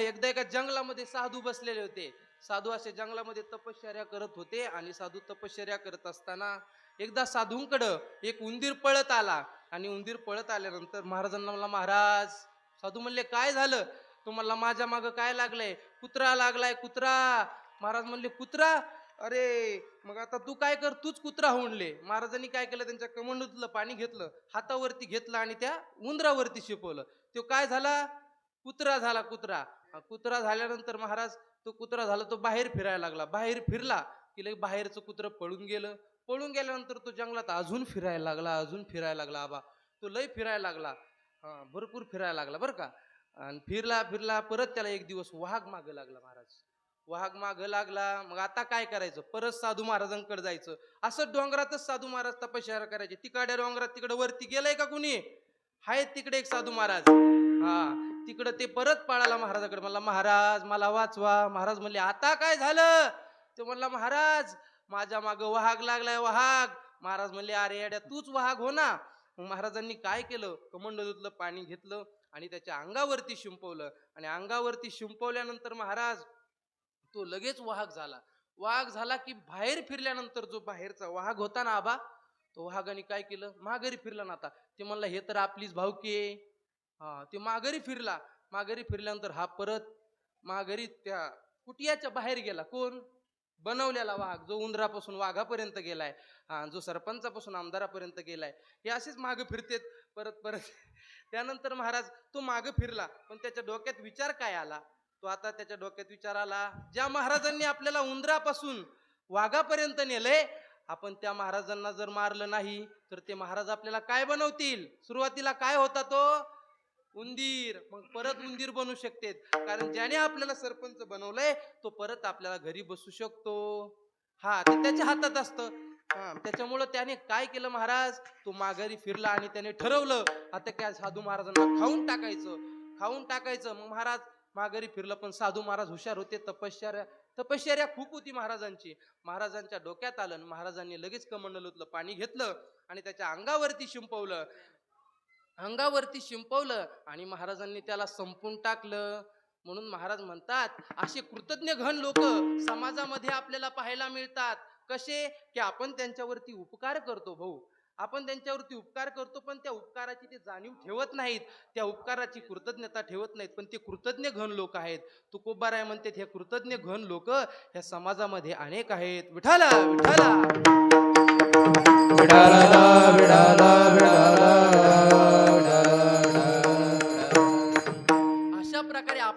एकदा एका जंगलामध्ये साधू बसलेले होते. साधू असे जंगलामध्ये तपश्चर्या करत होते आणि साधू तपश्चर्या करत असताना एकदा साधूंकडं एक उंदीर पळत आला आणि उंदीर पळत आल्यानंतर महाराजांना म्हणला महाराज साधू म्हणले काय झालं? तुम्हाला माझ्या मागं काय लागलंय? कुत्रा लागलाय कुत्रा. महाराज म्हणले कुत्रा? अरे मग आता तू काय कर? तूच कुत्रा होऊनले. महाराजांनी काय केलं? त्यांच्या कमंडूतलं पाणी घेतलं हातावरती घेतलं आणि त्या उंदरावरती शिपवलं. तो काय झाला? कुत्रा झाला कुत्रा. कुत्रा झाल्यानंतर महाराज तो कुत्रा झाला तो बाहेर फिरायला लागला. बाहेर फिरला की लगे बाहेरचं कुत्रं पळून गेलं. पळून गेल्यानंतर तो जंगलात अजून फिरायला लागला अजून फिरायला लागला. आबा तो लय फिरायला लागला. हा भरपूर फिरायला लागला बरं का. आणि फिरला फिरला परत त्याला एक दिवस वाघ मागं लागला महाराज. वाघ मागं लागला. मग आता काय करायचं? परत साधू महाराजांकडे जायचं. असं डोंगरातच साधू महाराज तपश्चर्या करायचे. तिकडे डोंगरात तिकडे वरती गेलंय का कुणी? आहेत तिकडे एक साधू महाराज. हा तिकडं ते परत पाळाला महाराजाकडे. म्हणला महाराज मला वाचवा. महाराज म्हणले आता काय झालं? ते म्हणला महाराज माझ्या मागं वाहाग लागलाय वाघ महाराज म्हणले अरे अड्या तूच वाघ हो ना. महाराजांनी काय केलं? कमंडलूतलं पाणी घेतलं आणि त्याच्या अंगावरती शिंपवलं. आणि अंगावरती शिंपवल्यानंतर महाराज तो लगेच वाहक झाला. वाघ झाला की बाहेर फिरल्यानंतर जो बाहेरचा वाघ होता ना आबा तो वाघाने काय केलं? माघारी फिरला ना आता. ते म्हणलं हे तर आपलीच भावकी आहे. हा ते माघारी फिरला. माघारी फिरल्यानंतर हा परत माघारी त्या कुटियाच्या बाहेर गेला. कोण? बनवलेला वाघ. जो उंदरापासून वाघापर्यंत गेलाय. हा जो सरपंचापासून आमदारापर्यंत गेलाय. हे असेच मागं फिरतेत. परत परत. त्यानंतर महाराज तो मागं फिरला. पण त्याच्या डोक्यात विचार काय आला? तो आता त्याच्या डोक्यात विचार आला ज्या महाराजांनी आपल्याला उंदरापासून वाघापर्यंत नेलंय आपण त्या महाराजांना जर मारलं नाही तर ते महाराज आपल्याला काय बनवतील? सुरुवातीला काय होता तो? उंदीर. मग परत उंदीर बनू शकतेत कारण ज्याने आपल्याला सरपंच बनवलंय तो परत आपल्याला घरी बसू शकतो. हा ते त्याच्या हातात असतं. हा त्याच्यामुळं त्याने काय केलं महाराज? तो माघारी फिरला आणि त्याने ठरवलं आता काय साधू महाराजांना खाऊन टाकायचं. खाऊन टाकायचं. मग महाराज माघारी फिरलं पण साधू महाराज हुशार होते. तपश्चर्या तपश्चर्या खूप होती महाराजांची. महाराजांच्या डोक्यात आलं आणि महाराजांनी लगेच कमंडलूतलं पाणी घेतलं आणि त्याच्या अंगावरती शिंपवलं. अंगावरती शिंपवलं आणि महाराजांनी त्याला संपून टाकलं. म्हणून महाराज म्हणतात असे कृतज्ञ घन लोक समाजामध्ये आपल्याला पाहायला मिळतात. कसे? की आपण त्यांच्यावरती उपकार करतो भाऊ. आपण त्यांच्यावरती उपकार करतो पण त्या उपकाराची ते जाणीव ठेवत नाहीत. त्या उपकाराची कृतज्ञता ठेवत नाहीत. पण ते कृतज्ञ घन लोक आहेत. तुकोबाराय म्हणतात हे कृतज्ञ घन लोक ह्या समाजामध्ये अनेक आहेत. विठाला विठाला விடாலா விடாலா விடாலா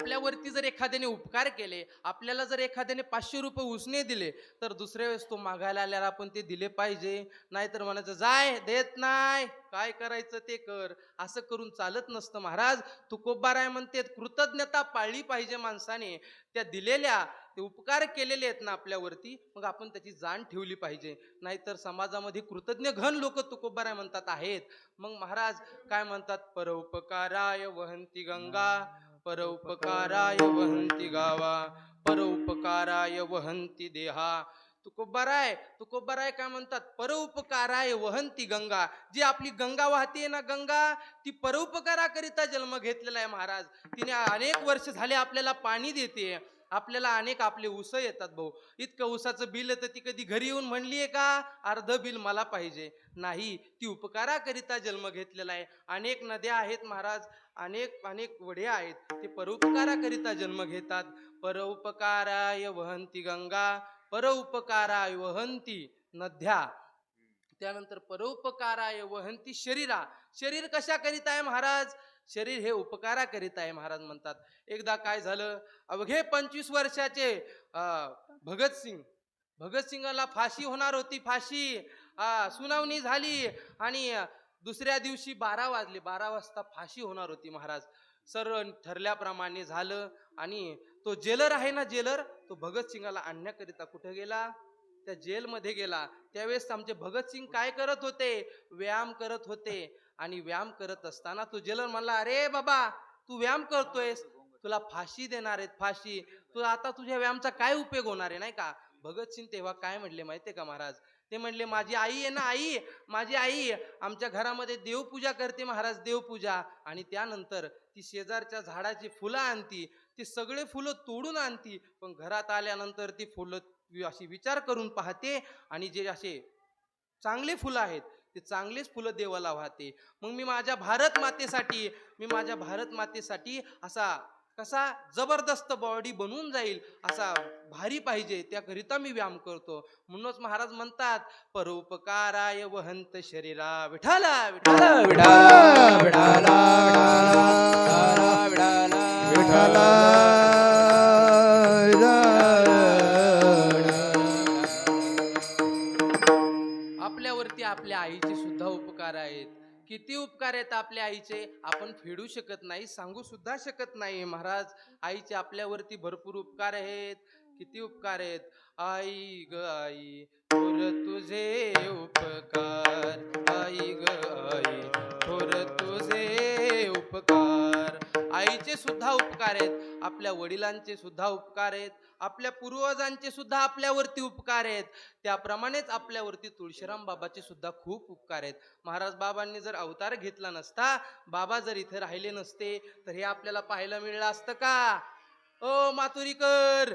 आपल्यावरती जर एखाद्याने उपकार केले आपल्याला जर एखाद्याने पाचशे रुपये उसने दिले तर दुसऱ्या वेळेस तो मागायला आल्याला आपण ते दिले पाहिजे. नाहीतर म्हणायचं जाय देत नाही. काय करायचं ते कर. असं करून चालत नसतं महाराज. तुकोबाराय म्हणते कृतज्ञता पाळली पाहिजे माणसाने. त्या दिलेल्या ते उपकार केलेले आहेत ना आपल्यावरती मग आपण त्याची जाण ठेवली पाहिजे. नाहीतर समाजामध्ये कृतज्ञ घन लोक तुकोबाराय म्हणतात आहेत. मग महाराज काय म्हणतात? परोपकाराय वहंती गंगा. परोपकाराय वहंती गावा परोपकाराय वहंती देहा. तुकोबाराय तुकोबाराय काय म्हणतात? परोपकाराय वहंती गंगा. जी आपली गंगा वाहते ना गंगा ती परोपकाराकरिता जन्म घेतलेला आहे महाराज. तिने अनेक वर्ष झाले आपल्याला पाणी देते. आपल्याला अनेक आपले उसं येतात भाऊ. इतकं उसाचं बिल तर ती कधी घरी येऊन म्हणलीये का? अर्ध बिल मला पाहिजे. नाही ती उपकाराकरिता जन्म घेतलेला आहे. अनेक नद्या आहेत महाराज अनेक अनेक वडे आहेत. ते परोपकाराकरिता जन्म घेतात. परोपकाराय वहंती गंगा परोपकाराय वहंती नद्या. त्यानंतर परोपकाराय वहंती शरीरा. शरीर कशा करीत आहे महाराज? शरीर हे उपकारा करीत आहे महाराज म्हणतात. एकदा काय झालं? अवघे पंचवीस वर्षाचे भगतसिंग भगतसिंगाला फाशी होणार होती फाशी. सुनावणी झाली आणि दुसऱ्या दिवशी बारा वाजले. बारा वाजता फाशी होणार होती महाराज. सर्व ठरल्याप्रमाणे झालं आणि तो जेलर आहे ना जेलर? तो भगतसिंगाला आणण्याकरिता कुठे गेला? त्या जेलमध्ये गेला. त्यावेळेस आमचे भगतसिंग काय करत होते? व्यायाम करत होते. आणि व्यायाम करत असताना तो जेलर म्हणला अरे बाबा तू व्यायाम करतोयस. तुला फाशी देणार आहेत फाशी. तुला आता तुझ्या व्यायामचा काय उपयोग होणार आहे नाही का? भगतसिंग तेव्हा काय म्हणले माहितीये का महाराज? ते म्हणले माझी आई आहे ना आई माझी आई आमच्या घरामध्ये देवपूजा करते महाराज देवपूजा. आणि त्यानंतर ती शेजारच्या झाडाची फुलं आणती. ती सगळे फुलं तोडून आणती. पण घरात आल्यानंतर ती फुलं अशी विचार करून पाहते आणि जे असे चांगले फुलं आहेत ते चांगलेच फुलं देवाला वाहते मग मी माझ्या भारत मातेसाठी मी माझ्या भारत मातेसाठी असा कसा जबरदस्त बॉडी बनून जाईल असा भारी पाहिजे त्याकरिता मी व्यायाम करतो म्हणूनच महाराज म्हणतात परोपकाराय वहंत शरीरा विठाला विठाला विठाला विठाला विठाला आपल्यावरती आपल्या आईचे सुद्धा उपकार आहेत. किती उपकार आहेत आपल्या आईचे? आपण फेडू शकत नाही सांगू सुद्धा शकत नाही. महाराज आईचे आपल्यावरती भरपूर उपकार आहेत. किती उपकार आहेत? आई ग आई थोर तुझे उपकार. आई ग आई थोर तुझे उपकार. आईचे सुद्धा उपकार आहेत. आपल्या वडिलांचे सुद्धा उपकार आहेत आपल्या पूर्वजांचे सुद्धा आपल्यावरती उपकार आहेत. त्याप्रमाणेच आपल्यावरती तुळशीराम बाबाचे सुद्धा खूप उपकार आहेत. महाराज बाबांनी जर अवतार घेतला नसता बाबा जर इथे राहिले नसते तर हे आपल्याला पाहायला मिळलं असतं का? ओ मातुरीकर!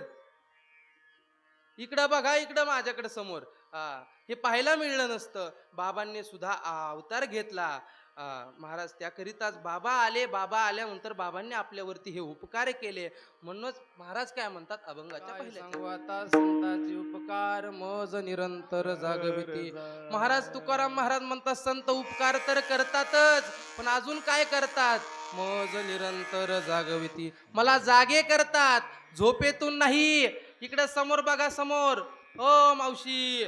इकडं बघा इकडं माझ्याकडे समोर. हा, हे पाहायला मिळलं नसतं. बाबांनी सुद्धा अवतार घेतला. महाराज त्याकरिताच बाबा आले. बाबा आल्यानंतर बाबांनी आपल्यावरती हे उपकार केले. म्हणूनच महाराज काय म्हणतात? अभंगाच्या संताचे उपकार मज निरंतर जागविती. महाराज तुकाराम महाराज म्हणतात संत उपकार तर करतातच पण अजून काय करतात? मज निरंतर जागविती. मला जागे करतात झोपेतून नाही. इकडं समोर बघा समोर. ओ मावशी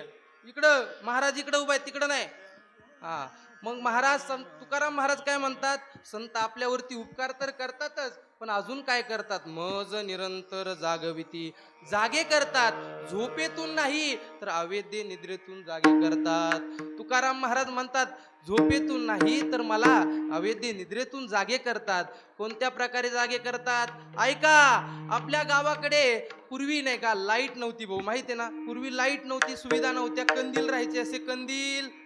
इकडं महाराज इकडं उभा आहे तिकडं नाही. हा. मग महाराज संत तुकाराम महाराज काय म्हणतात? संत आपल्यावरती उपकार तर करतातच पण अजून काय करतात? मज निरंतर जागविती. जागे करतात. झोपेतून नाही तर अवेद्य निद्रेतून जागे करतात. तुकाराम महाराज म्हणतात झोपेतून नाही तर मला अवेद्य निद्रेतून जागे करतात. कोणत्या प्रकारे जागे करतात? ऐका आपल्या गावाकडे पूर्वी नाही का लाइट नव्हती भाऊ माहिती आहे ना? पूर्वी लाइट नव्हती सुविधा नव्हत्या कंदील राहायचे असे कंदील.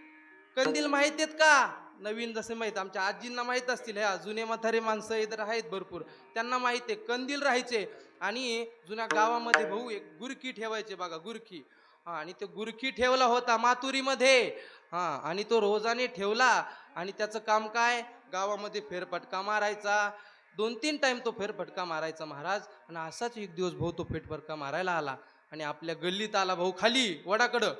कंदील माहीत आहेत का? नवीन जसे माहीत आमच्या आजींना माहीत असतील. ह्या जुने म्हातारे माणसं इतर आहेत भरपूर. त्यांना माहीत आहे कंदील राहायचे. आणि जुन्या गावामध्ये भाऊ एक गुरखी ठेवायचे बघा गुरखी हां आणि ते गुरखी ठेवला होता मातुरीमध्ये. हां आणि तो रोजाने ठेवला. आणि त्याचं काम काय? गावामध्ये फेरफटका मारायचा. दोन तीन टाईम तो फेरफटका मारायचा महाराज. आणि असाच एक दिवस भाऊ तो फेरफटका मारायला आला. आणि आपल्या गल्लीत आला भाऊ खाली वडाकडं.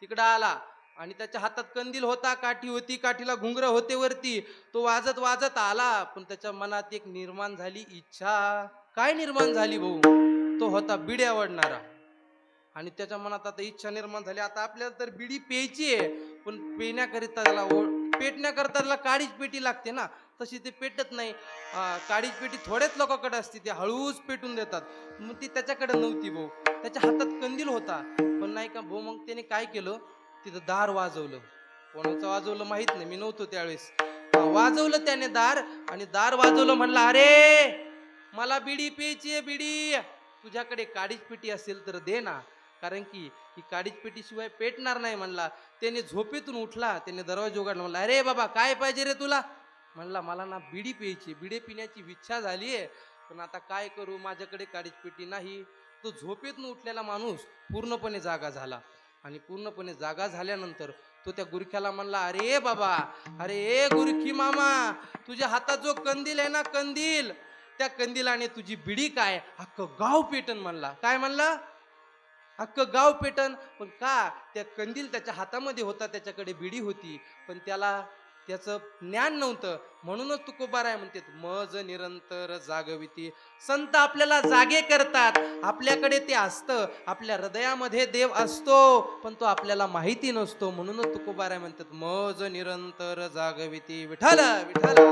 तिकडं आला. आणि त्याच्या हातात कंदील होता काठी होती काठीला घुंगर होते वरती. तो वाजत वाजत आला पण त्याच्या मनात एक निर्माण झाली इच्छा. काय निर्माण झाली भाऊ? तो होता बिडी आवडणारा. आणि त्याच्या मनात आता इच्छा निर्माण झाली. आता आपल्याला तर बिडी प्यायची आहे पण पेण्याकरिता त्याला ओ- पेटण्याकरता त्याला काळीच पेटी लागते ना. तशी ते पेटत नाही. काळीच पेटी थोड्याच लोकांकडे असते ते हळूच पेटून देतात. मग ती त्याच्याकडे नव्हती भाऊ. त्याच्या हातात कंदील होता. पण नाही का भाऊ मग त्याने काय केलं? तिथं दार वाजवलं. कोणाचं वाजवलं माहीत नाही. मी नव्हतो त्यावेळेस. वाजवलं त्याने दार आणि दार वाजवलं म्हणलं अरे मला बिडी प्यायची बिडी. तुझ्याकडे काडीच पेटी असेल तर दे ना. कारण की ही काडीच पेटी शिवाय पेटणार नाही म्हणला. त्याने झोपेतून उठला. त्याने दरवाजा उघडला. म्हणला अरे बाबा काय पाहिजे रे तुला? म्हणला मला ना बिडी प्यायची बिडी पिण्याची इच्छा झाली आहे. पण आता काय करू? माझ्याकडे काडीच पेटी नाही. तो झोपेतून उठलेला माणूस पूर्णपणे जागा झाला. आणि पूर्णपणे जागा झाल्यानंतर तो त्या गुरख्याला म्हणला अरे बाबा अरे ए गुरखी मामा तुझ्या हातात जो कंदील आहे ना कंदील त्या कंदिलाने तुझी बिडी काय? अख्खं गाव पेटन म्हणला. काय म्हणला? अख्खं गाव पेटन. पण का त्या कंदील त्याच्या हातामध्ये होता त्याच्याकडे बिडी होती पण त्याला त्याचं ज्ञान नव्हतं. म्हणूनच तुकोबाराय म्हणते मज निरंतर जागविती. संत आपल्याला जागे करतात. आपल्याकडे ते असतं. आपल्या हृदयामध्ये देव असतो पण तो आपल्याला माहिती नसतो. म्हणूनच तुकोबाराय म्हणतात मज निरंतर जागविती. विठाला विठाला